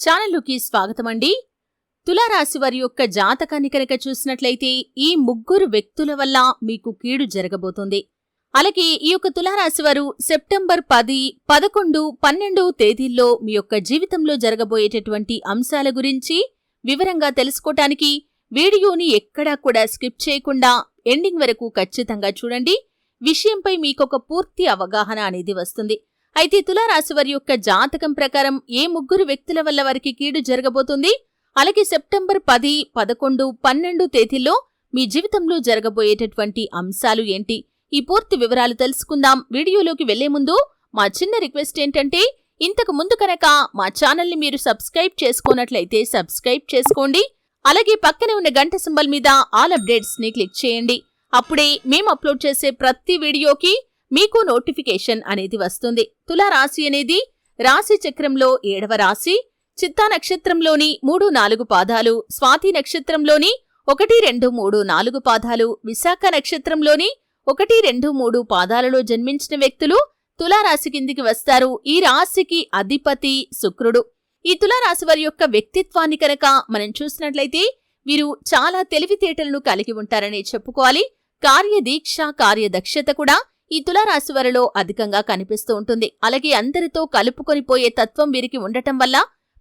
ఛానల్లోకి స్వాగతం అండి తులారాశి వారి యొక్క జాతకాన్ని కనుక చూసినట్లయితే ఈ ముగ్గురు వ్యక్తుల వల్ల మీకు కీడు జరగబోతుంది. అలాగే ఈ యొక్క తులారాశి వారు సెప్టెంబర్ పది పదకొండు పన్నెండు తేదీల్లో మీ యొక్క జీవితంలో జరగబోయేటటువంటి అంశాల గురించి వివరంగా తెలుసుకోవటానికి వీడియోని ఎక్కడా కూడా స్కిప్ చేయకుండా ఎండింగ్ వరకు ఖచ్చితంగా చూడండి. విషయంపై మీకొక పూర్తి అవగాహన అనేది వస్తుంది. అయితే తులారాశి వారి యొక్క జాతకం ప్రకారం ఏ ముగ్గురు వ్యక్తుల వల్ల వారికి కీడు జరగబోతుంది? అలాగే సెప్టెంబర్ పది పదకొండు పన్నెండు తేదీల్లో మీ జీవితంలో జరగబోయేటటువంటి అంశాలు ఏంటి? ఈ పూర్తి వివరాలు తెలుసుకుందాం. వీడియోలోకి వెళ్ళే ముందు మా చిన్న రిక్వెస్ట్ ఏంటంటే ఇంతకు ముందు కనుక మా ఛానల్ని మీరు సబ్స్క్రైబ్ చేసుకోనట్లయితే సబ్స్క్రైబ్ చేసుకోండి. అలాగే పక్కనే ఉన్న గంట సింబల్ మీద ఆల్ అప్డేట్స్ని క్లిక్ చేయండి. అప్పుడే మేము అప్లోడ్ చేసే ప్రతి వీడియోకి మీకు నోటిఫికేషన్ అనేది వస్తుంది. తులారాశి అనేది రాశి చక్రంలో ఏడవ రాశి చిత్తా నక్షత్రంలోని మూడు నాలుగు పాదాలు స్వాతి నక్షత్రంలోని ఒకటి రెండు మూడు నాలుగు పాదాలు విశాఖ నక్షత్రంలోని ఒకటి రెండు మూడు పాదాలలో జన్మించిన వ్యక్తులు తులారాశి కిందికి వస్తారు. ఈ రాశికి అధిపతి శుక్రుడు. ఈ తులారాశి వారి యొక్క వ్యక్తిత్వాన్ని కనుక మనం చూసినట్లయితే వీరు చాలా తెలివితేటలను కలిగి ఉంటారని చెప్పుకోవాలి. కార్యదీక్ష కార్యదక్షత కూడా ఈ తులారాశి వారిలో అధికంగా కనిపిస్తూ ఉంటుంది. అలాగే అందరితో కలుపుకొని పోయే తత్వం వీరికి ఉండటం వల్ల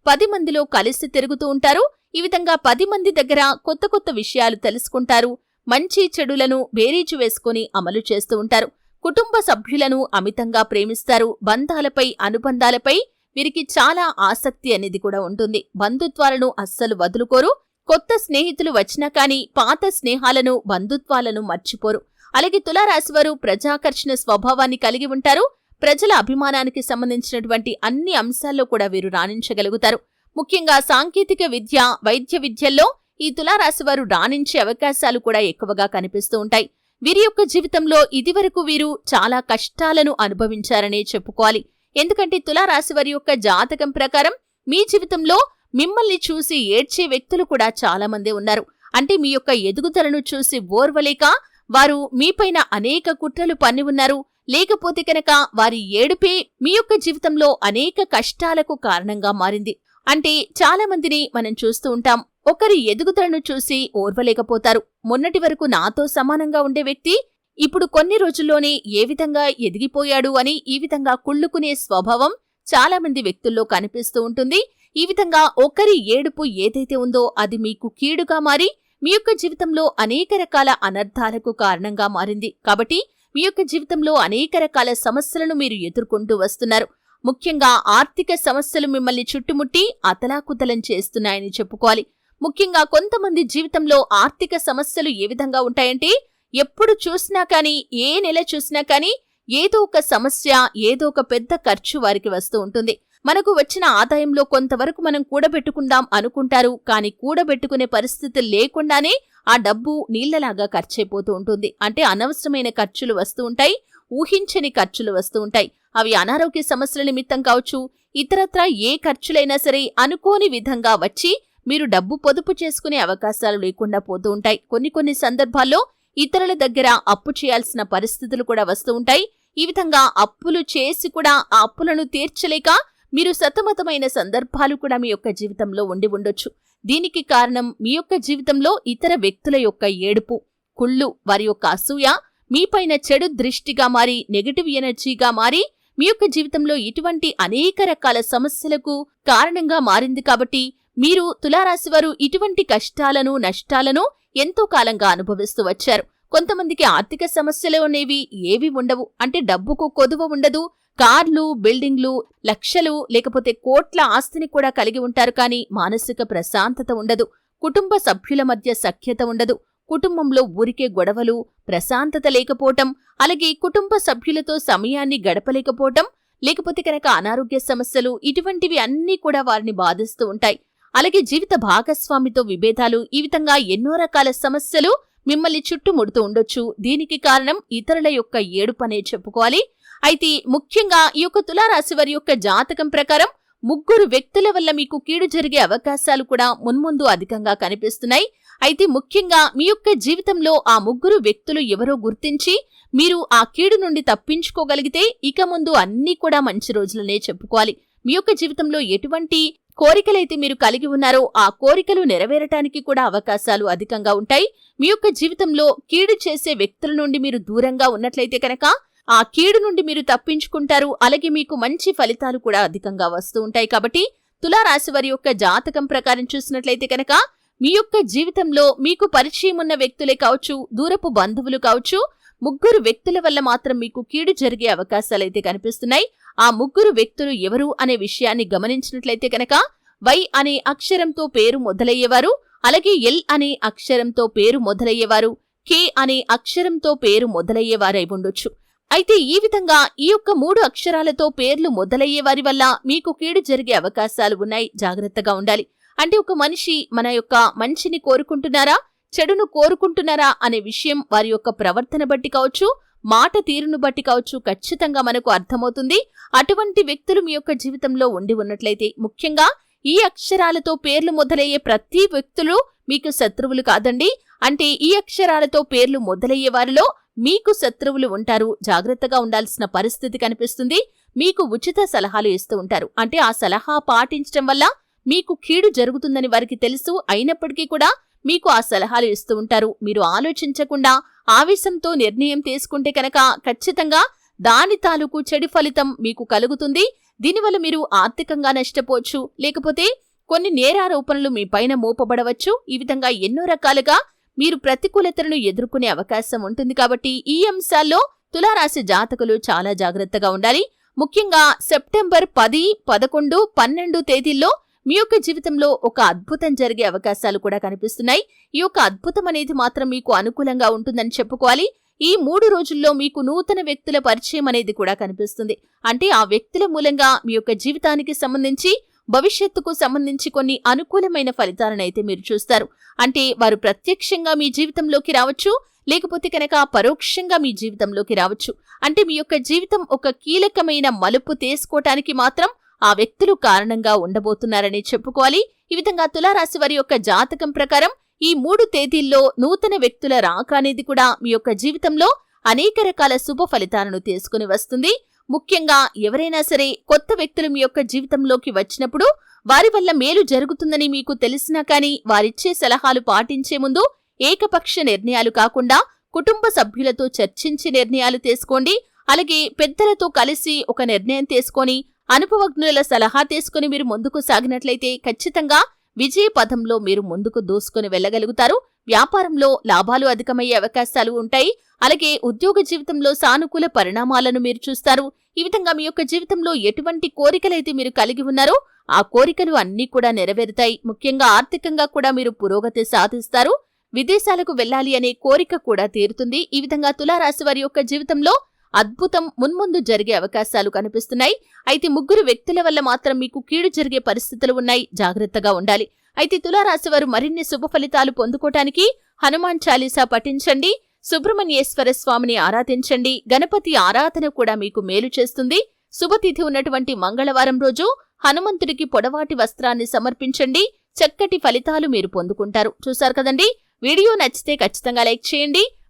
పది మందిలో కలిసి తిరుగుతూ ఉంటారు. ఈ విధంగా పది మంది దగ్గర కొత్త కొత్త విషయాలు తెలుసుకుంటారు. మంచి చెడులను బేరీజు వేసుకుని అమలు చేస్తూ ఉంటారు. కుటుంబ సభ్యులను అమితంగా ప్రేమిస్తారు. బంధాలపై అనుబంధాలపై వీరికి చాలా ఆసక్తి అనేది కూడా ఉంటుంది. బంధుత్వాలను అస్సలు వదులుకోరు. కొత్త స్నేహితులు వచ్చినా కాని పాత స్నేహాలను బంధుత్వాలను మర్చిపోరు. అలాగే తులారాశివారు ప్రజాకర్షణ స్వభావాన్ని కలిగి ఉంటారు. ప్రజల అభిమానానికి సంబంధించినటువంటి అన్ని అంశాల్లో కూడా వీరు రాణించగలుగుతారు. ముఖ్యంగా సాంకేతిక విద్య వైద్య విద్యల్లో ఈ తులారాశివారు రాణించే అవకాశాలు కూడా ఎక్కువగా కనిపిస్తూ ఉంటాయి. వీరి యొక్క జీవితంలో ఇదివరకు వీరు చాలా కష్టాలను అనుభవించారనే చెప్పుకోవాలి. ఎందుకంటే తులారాశి వారి యొక్క జాతకం ప్రకారం మీ జీవితంలో మిమ్మల్ని చూసి ఏడ్చే వ్యక్తులు కూడా చాలా మంది ఉన్నారు. అంటే మీ యొక్క ఎదుగుదలను చూసి ఓర్వలేక వారు మీపైన అనేక కుట్రలు పన్ని ఉన్నారు. లేకపోతే కనుక వారి ఏడుపే మీ యొక్క జీవితంలో అనేక కష్టాలకు కారణంగా మారింది. అంటే చాలా మందిని మనం చూస్తూ ఉంటాం. ఒకరి ఎదుగుదలను చూసి ఓర్వలేకపోతారు. మొన్నటి వరకు నాతో సమానంగా ఉండే వ్యక్తి ఇప్పుడు కొన్ని రోజుల్లోనే ఏ విధంగా ఎదిగిపోయాడు అని ఈ విధంగా కుళ్ళుకునే స్వభావం చాలా మంది వ్యక్తుల్లో కనిపిస్తూ ఉంటుంది. ఈ విధంగా ఒకరి ఏడుపు ఏదైతే ఉందో అది మీకు కీడుగా మారి మీ యొక్క జీవితంలో అనేక రకాల అనర్థాలకు కారణంగా మారింది. కాబట్టి మీ యొక్క జీవితంలో అనేక రకాల సమస్యలను మీరు ఎదుర్కొంటూ వస్తున్నారు. ముఖ్యంగా ఆర్థిక సమస్యలు మిమ్మల్ని చుట్టుముట్టి అతలాకుతలం చేస్తున్నాయని చెప్పుకోవాలి. ముఖ్యంగా కొంతమంది జీవితంలో ఆర్థిక సమస్యలు ఏ విధంగా ఉంటాయంటే ఎప్పుడు చూసినా కానీ ఏ నెల చూసినా కానీ ఏదో ఒక సమస్య ఏదో ఒక పెద్ద ఖర్చు వారికి వస్తూ ఉంటుంది. మనకు వచ్చిన ఆదాయంలో కొంతవరకు మనం కూడబెట్టుకుందాం అనుకుంటారు. కానీ కూడబెట్టుకునే పరిస్థితి లేకుండానే ఆ డబ్బు నీళ్ళలాగా ఖర్చైపోతూ ఉంటుంది. అంటే అనవసరమైన ఖర్చులు వస్తూ ఉంటాయి ఊహించని ఖర్చులు వస్తూ ఉంటాయి. అవి అనారోగ్య సమస్యల నిమిత్తం కావచ్చు ఇతరత్ర ఏ ఖర్చులైనా సరే అనుకోని విధంగా వచ్చి మీరు డబ్బు పొదుపు చేసుకునే అవకాశాలు లేకుండా పోతూ ఉంటాయి. కొన్ని కొన్ని సందర్భాల్లో ఇతరుల దగ్గర అప్పు చేయాల్సిన పరిస్థితులు కూడా వస్తూ ఉంటాయి. ఈ విధంగా అప్పులు చేసి కూడా ఆ అప్పులను తీర్చలేక మీరు సతమతమైన సందర్భాలు కూడా మీ యొక్క జీవితంలో ఉండి ఉండొచ్చు. దీనికి కారణం మీ యొక్క జీవితంలో ఇతర వ్యక్తుల యొక్క ఏడుపు కుళ్ళు వారి యొక్క అసూయ మీపైన చెడు దృష్టిగా మారి నెగటివ్ ఎనర్జీగా మారి మీ యొక్క జీవితంలో ఇటువంటి అనేక రకాల సమస్యలకు కారణంగా మారింది కాబట్టి మీరు తులారాశివారు ఇటువంటి కష్టాలను నష్టాలను ఎంతో కాలంగా అనుభవిస్తూ వచ్చారు. కొంతమందికి ఆర్థిక సమస్యలు అనేవి ఏవి ఉండవు. అంటే డబ్బుకు కొదువ ఉండదు. కార్లు బిల్డింగ్లు లక్షలు లేకపోతే కోట్ల ఆస్తిని కూడా కలిగి ఉంటారు కానీ మానసిక ప్రశాంతత ఉండదు. కుటుంబ సభ్యుల మధ్య సఖ్యత ఉండదు. కుటుంబంలో ఊరికే గొడవలు ప్రశాంతత లేకపోవటం అలాగే కుటుంబ సభ్యులతో సమయాన్ని గడపలేకపోవటం లేకపోతే కనుక అనారోగ్య సమస్యలు ఇటువంటివి అన్నీ కూడా వారిని బాధిస్తూ ఉంటాయి. అలాగే జీవిత భాగస్వామితో విభేదాలు ఈ విధంగా ఎన్నో రకాల సమస్యలు మిమ్మల్ని చుట్టుముడుతూ ఉండొచ్చు. దీనికి కారణం ఇతరుల యొక్క ఏడుపనే చెప్పుకోవాలి. అయితే ముఖ్యంగా ఈ యొక్క తులారాశి వారి యొక్క జాతకం ప్రకారం ముగ్గురు వ్యక్తుల వల్ల మీకు కీడు జరిగే అవకాశాలు కూడా మున్ముందు అధికంగా కనిపిస్తున్నాయి. అయితే ముఖ్యంగా మీ యొక్క జీవితంలో ఆ ముగ్గురు వ్యక్తులు ఎవరో గుర్తించి మీరు ఆ కీడు నుండి తప్పించుకోగలిగితే ఇక ముందు అన్నీ కూడా మంచి రోజులనే చెప్పుకోవాలి. మీ యొక్క జీవితంలో ఎటువంటి కోరికలైతే మీరు కలిగి ఉన్నారో ఆ కోరికలు నెరవేరటానికి కూడా అవకాశాలు అధికంగా ఉంటాయి. మీ యొక్క జీవితంలో కీడు చేసే వ్యక్తుల నుండి మీరు దూరంగా ఉన్నట్లయితే కనుక ఆ కీడు నుండి మీరు తప్పించుకుంటారు. అలాగే మీకు మంచి ఫలితాలు కూడా అధికంగా వస్తూ ఉంటాయి. కాబట్టి తులారాశి వారి యొక్క జాతకం ప్రకారం చూసినట్లయితే కనుక మీ యొక్క జీవితంలో మీకు పరిచయం ఉన్న వ్యక్తులే కావచ్చు దూరపు బంధువులు కావచ్చు ముగ్గురు వ్యక్తుల వల్ల మాత్రం మీకు కీడు జరిగే అవకాశాలైతే కనిపిస్తున్నాయి. ఆ ముగ్గురు వ్యక్తులు ఎవరు అనే విషయాన్ని గమనించినట్లయితే కనుక వై అనే అక్షరంతో పేరు మొదలయ్యేవారు అలాగే ఎల్ అనే అక్షరంతో పేరు మొదలయ్యేవారు కే అనే అక్షరంతో పేరు మొదలయ్యేవారై ఉండొచ్చు. అయితే ఈ విధంగా ఈ యొక్క మూడు అక్షరాలతో పేర్లు మొదలయ్యే వారి వల్ల మీకు కీడు జరిగే అవకాశాలు ఉన్నాయి. జాగ్రత్తగా ఉండాలి. అంటే ఒక మనిషి మన యొక్క మంచిని కోరుకుంటున్నారా చెడును కోరుకుంటున్నారా అనే విషయం వారి యొక్క ప్రవర్తన బట్టి కావచ్చు మాట తీరును బట్టి కావచ్చు ఖచ్చితంగా మనకు అర్థమవుతుంది. అటువంటి వ్యక్తులు మీ యొక్క జీవితంలో ఉండి ఉన్నట్లయితే ముఖ్యంగా ఈ అక్షరాలతో పేర్లు మొదలయ్యే ప్రతి వ్యక్తులు మీకు శత్రువులు కాదండి. అంటే ఈ అక్షరాలతో పేర్లు మొదలయ్యే వారిలో మీకు శత్రువులు ఉంటారు. జాగ్రత్తగా ఉండాల్సిన పరిస్థితి కనిపిస్తుంది. మీకు ఉచిత సలహాలు ఇస్తూ ఉంటారు. అంటే ఆ సలహా పాటించడం వల్ల మీకు కీడు జరుగుతుందని వారికి తెలుసు. అయినప్పటికీ కూడా మీకు ఆ సలహాలు ఇస్తూ ఉంటారు. మీరు ఆలోచించకుండా ఆవేశంతో నిర్ణయం తీసుకుంటే కనుక ఖచ్చితంగా దాని తాలూకు చెడు ఫలితం మీకు కలుగుతుంది. దీనివల్ల మీరు ఆర్థికంగా నష్టపోవచ్చు. లేకపోతే కొన్ని నేరారోపణలు మీ పైన మోపబడవచ్చు. ఈ విధంగా ఎన్నో రకాలుగా మీరు ప్రతికూలతలను ఎదుర్కొనే అవకాశం ఉంటుంది కాబట్టి ఈ అంశాల్లో తులారాశి జాతకులు చాలా జాగ్రత్తగా ఉండాలి. ముఖ్యంగా సెప్టెంబర్ పది పదకొండు పన్నెండు తేదీల్లో మీ యొక్క జీవితంలో ఒక అద్భుతం జరిగే అవకాశాలు కూడా కనిపిస్తున్నాయి. ఈ యొక్క అద్భుతం అనేది మాత్రం మీకు అనుకూలంగా ఉంటుందని చెప్పుకోవాలి. ఈ మూడు రోజుల్లో మీకు నూతన వ్యక్తుల పరిచయం అనేది కూడా కనిపిస్తుంది. అంటే ఆ వ్యక్తుల మూలంగా మీ యొక్క జీవితానికి సంబంధించి భవిష్యత్తుకు సంబంధించి కొన్ని అనుకూలమైన ఫలితాలను అయితే మీరు చూస్తారు. అంటే వారు ప్రత్యక్షంగా మీ జీవితంలోకి రావచ్చు లేకపోతే కనుక పరోక్షంగా మీ జీవితంలోకి రావచ్చు. అంటే మీ యొక్క జీవితం ఒక కీలకమైన మలుపు తీసుకోవటానికి మాత్రం ఆ వ్యక్తులు కారణంగా ఉండబోతున్నారని చెప్పుకోవాలి. ఈ విధంగా తులారాశి వారి యొక్క జాతకం ప్రకారం ఈ మూడు తేదీల్లో నూతన వ్యక్తుల రాక అనేది కూడా మీ యొక్క జీవితంలో అనేక రకాల శుభ ఫలితాలను తీసుకుని వస్తుంది. ముఖ్యంగా ఎవరైనా సరే కొత్త వ్యక్తులు మీ యొక్క జీవితంలోకి వచ్చినప్పుడు వారి వల్ల మేలు జరుగుతుందని మీకు తెలిసినా కానీ వారిచ్చే సలహాలు పాటించే ముందు ఏకపక్ష నిర్ణయాలు కాకుండా కుటుంబ సభ్యులతో చర్చించి నిర్ణయాలు తీసుకోండి. అలాగే పెద్దలతో కలిసి ఒక నిర్ణయం తీసుకొని అనుభవజ్ఞుల సలహా తీసుకుని మీరు ముందుకు సాగినట్లయితే ఖచ్చితంగా విజయ పథంలో మీరు ముందుకు దూసుకుని వెళ్ళగలుగుతారు. వ్యాపారంలో లాభాలు అధికమయ్యే అవకాశాలు ఉంటాయి. అలాగే ఉద్యోగ జీవితంలో సానుకూల పరిణామాలను మీరు చూస్తారు. ఈ విధంగా మీ యొక్క జీవితంలో ఎటువంటి కోరికలైతే మీరు కలిగి ఉన్నారో ఆ కోరికలు అన్నీ కూడా నెరవేరుతాయి. ముఖ్యంగా ఆర్థికంగా కూడా మీరు పురోగతి సాధిస్తారు. విదేశాలకు వెళ్ళాలి అనే కోరిక కూడా తీరుతుంది. ఈ విధంగా తులారాశి వారి యొక్క జీవితంలో అద్భుతం మున్ముందు జరిగే అవకాశాలు కనిపిస్తున్నాయి. అయితే ముగ్గురు వ్యక్తుల వల్ల మాత్రం మీకు కీడు జరిగే పరిస్థితులు ఉన్నాయి. జాగ్రత్తగా ఉండాలి. అయితే తులారాశి వారు మరిన్ని శుభ ఫలితాలు పొందుకోవటానికి హనుమాన్ చాలీసా పఠించండి. సుబ్రహ్మణ్యేశ్వర స్వామిని ఆరాధించండి. గణపతి ఆరాధన కూడా మీకు మేలు చేస్తుంది. శుభతిథి ఉన్నటువంటి మంగళవారం రోజు హనుమంతుడికి పొడవాటి వస్త్రాన్ని సమర్పించండి. చక్కటి ఫలితాలు మీరు పొందుకుంటారు. చూశారు కదండి? వీడియో నచ్చితే ఖచ్చితంగా లైక్ చేయండి.